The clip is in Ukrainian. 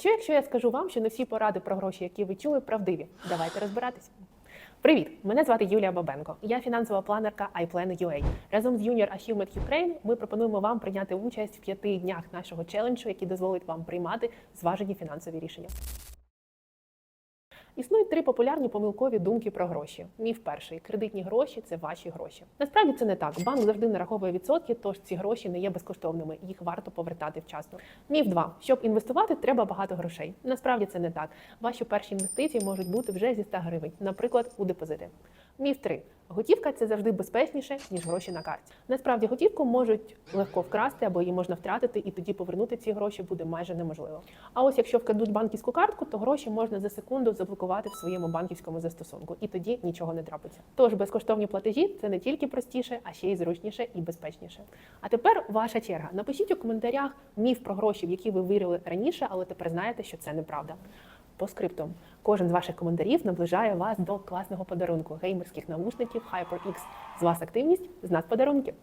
що якщо я скажу вам, що не всі поради про гроші, які ви чули, правдиві? Давайте розбиратися. Привіт! Мене звати Юлія Бабенко. Я фінансова планерка iPlan.ua. Разом з Junior Achievement Ukraine ми пропонуємо вам прийняти участь в п'яти днях нашого челенджу, який дозволить вам приймати зважені фінансові рішення. Існують три популярні помилкові думки про гроші. Міф перший: кредитні гроші це ваші гроші. Насправді це не так. Банк завжди нараховує відсотки, тож ці гроші не є безкоштовними. Їх варто повертати вчасно. Міф 2. щоб інвестувати, треба багато грошей. Насправді це не так. Ваші перші інвестиції можуть бути вже зі 100 гривень, наприклад, у депозити. Міф 3. Готівка це завжди безпечніше, ніж гроші на карті. Насправді готівку можуть легко вкрасти або її можна втратити, і тоді повернути ці гроші буде майже неможливо. А ось якщо вкрадуть банківську картку, то гроші можна за секунду заблокувати в своєму банківському застосунку, і тоді нічого не трапиться. Тож безкоштовні платежі це не тільки простіше, а ще й зручніше і безпечніше. А тепер ваша черга. Напишіть у коментарях міф про гроші, в які ви вірили раніше, але тепер знаєте, що це неправда. По скриптум. Кожен з ваших коментарів наближає вас до класного подарунку геймерських наушників HyperX. З вас активність, з нас подарунки.